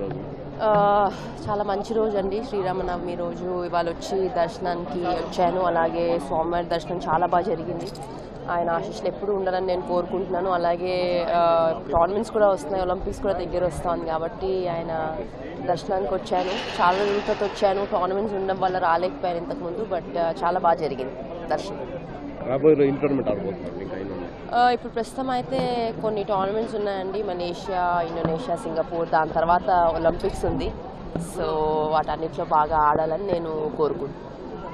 రోజు. ఆ, చాలా మంచి రోజు అండి. శ్రీరామనవమి రోజు. ఇవాళ వచ్చి దర్శనానికి వచ్చాను. అలాగే స్వామివారి దర్శనం చాలా బాగా జరిగింది. ఆయన ఆశీస్సులు ఎప్పుడు ఉండాలని నేను కోరుకుంటున్నాను. అలాగే టోర్నమెంట్స్ కూడా వస్తున్నాయి ఒలింపిక్స్ కూడా దగ్గర వస్తుంది కాబట్టి ఆయన దర్శనానికి వచ్చాను. చాలా రోజుల తర్వాత వచ్చాను. టోర్నమెంట్స్ ఉండడం వల్ల రాలేకపోయాను ఇంతకుముందు బట్ చాలా బాగా జరిగింది దర్శనం. ఇప్పుడు ప్రస్తుతం అయితే కొన్ని టోర్నమెంట్స్ ఉన్నాయండి. మలేషియా ఇండోనేషియా సింగపూర్ దాని తర్వాత ఒలింపిక్స్ ఉంది. సో వాటన్నిటిలో బాగా ఆడాలని నేను కోరుకుంటున్నాను.